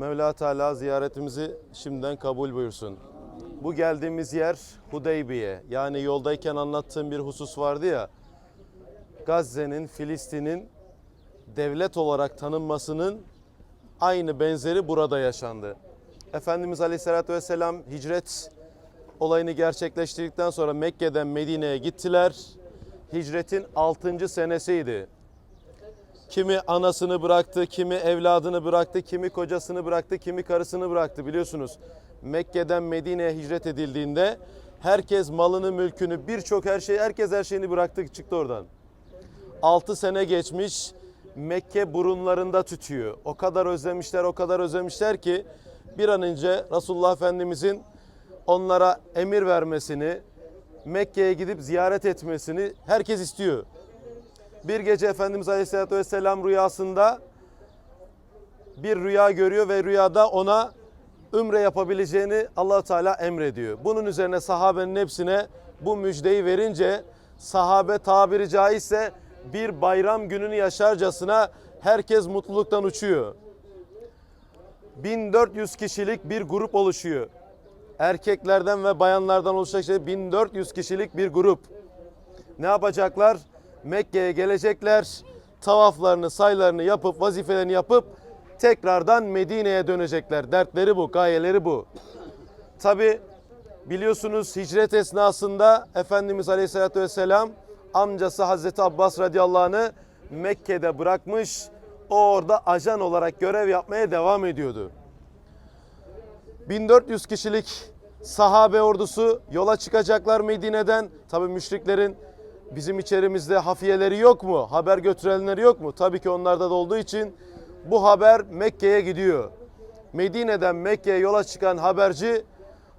Mevla Teala ziyaretimizi şimdiden kabul buyursun. Bu geldiğimiz yer Hudeybiye. Yani yoldayken anlattığım bir husus vardı ya. Gazze'nin, Filistin'in devlet olarak tanınmasının aynı benzeri burada yaşandı. Efendimiz Aleyhisselatü Vesselam hicret olayını gerçekleştirdikten sonra Mekke'den Medine'ye gittiler. Hicretin 6. senesiydi. Kimi anasını bıraktı, kimi evladını bıraktı, kimi kocasını bıraktı, kimi karısını bıraktı biliyorsunuz. Mekke'den Medine'ye hicret edildiğinde herkes malını, mülkünü, birçok her şeyi, herkes her şeyini bıraktı çıktı oradan. 6 sene geçmiş Mekke burunlarında tütüyor. O kadar özlemişler, o kadar özlemişler ki bir an önce Resulullah Efendimizin onlara emir vermesini, Mekke'ye gidip ziyaret etmesini herkes istiyor. Bir gece Efendimiz Aleyhisselatü Vesselam rüyasında bir rüya görüyor ve rüyada ona ümre yapabileceğini allah Teala emrediyor. Bunun üzerine sahabenin hepsine bu müjdeyi verince sahabe tabiri caizse bir bayram gününü yaşarcasına herkes mutluluktan uçuyor. 1400 kişilik bir grup oluşuyor. Erkeklerden ve bayanlardan oluşacak şey 1400 kişilik bir grup. Ne yapacaklar? Mekke'ye gelecekler. Tavaflarını, saylarını yapıp, vazifelerini yapıp tekrardan Medine'ye dönecekler. Dertleri bu, gayeleri bu. Tabi biliyorsunuz hicret esnasında Efendimiz Aleyhisselatü Vesselam amcası Hazreti Abbas radıyallahu anh'ı Mekke'de bırakmış. O orada ajan olarak görev yapmaya devam ediyordu. 1400 kişilik sahabe ordusu yola çıkacaklar Medine'den. Tabi müşriklerin bizim içerimizde hafiyeleri yok mu? Haber götürenleri yok mu? Tabii ki onlarda da olduğu için bu haber Mekke'ye gidiyor. Medine'den Mekke'ye yola çıkan haberci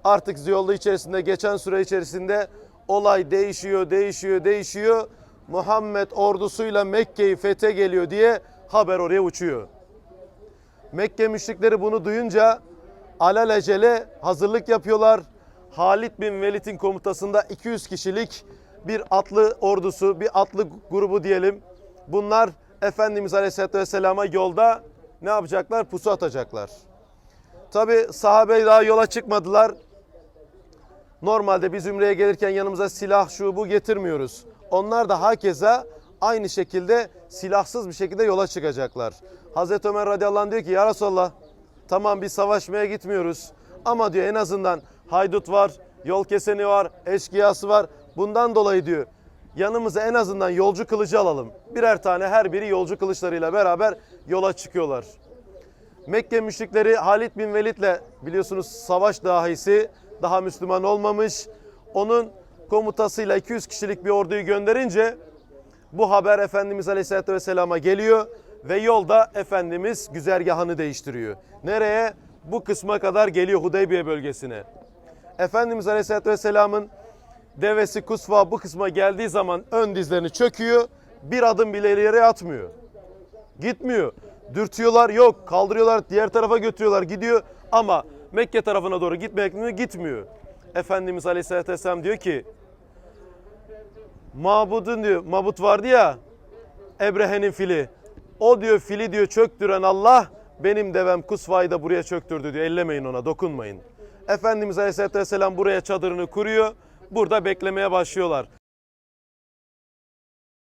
artık yolda içerisinde geçen süre içerisinde olay değişiyor, değişiyor, değişiyor. Muhammed ordusuyla Mekke'yi fethe geliyor diye haber oraya uçuyor. Mekke müşrikleri bunu duyunca alelacele hazırlık yapıyorlar. Halid bin Velid'in komutasında 200 kişilik bir atlı ordusu, bir atlı grubu diyelim. Bunlar Efendimiz Aleyhisselatü Vesselam'a yolda ne yapacaklar? Pusu atacaklar. Tabi sahabe daha yola çıkmadılar. Normalde biz Ümre'ye gelirken yanımıza silah şu bu getirmiyoruz. Onlar da hakeza aynı şekilde silahsız bir şekilde yola çıkacaklar. Hazreti Ömer radıyallahu anh diyor ki ya Resulallah tamam biz savaşmaya gitmiyoruz. Ama diyor en azından haydut var, yol keseni var, eşkıyası var. Bundan dolayı diyor yanımıza en azından yolcu kılıcı alalım. Birer tane her biri yolcu kılıçlarıyla beraber yola çıkıyorlar. Mekke müşrikleri Halid bin Velid'le biliyorsunuz savaş dahisi daha Müslüman olmamış. Onun komutasıyla 200 kişilik bir orduyu gönderince bu haber Efendimiz Aleyhisselatü Vesselam'a geliyor ve yolda Efendimiz güzergahını değiştiriyor. Nereye? Bu kısma kadar geliyor Hudeybiye bölgesine. Efendimiz Aleyhisselatü Vesselam'ın devesi Kusva bu kısma geldiği zaman ön dizlerini çöküyor. Bir adım bile ileriye atmıyor. Gitmiyor. Dürtüyorlar yok. Kaldırıyorlar diğer tarafa götürüyorlar gidiyor. Ama Mekke tarafına doğru gitmek mi? Gitmiyor. Efendimiz Aleyhisselatü Vesselam diyor ki Mabudun diyor, Mabut vardı ya Ebrehe'nin fili. O diyor fili diyor çöktüren Allah benim devem Kusva'yı da buraya çöktürdü diyor. Ellemeyin ona dokunmayın. Efendimiz Aleyhisselatü Vesselam buraya çadırını kuruyor. Burada beklemeye başlıyorlar.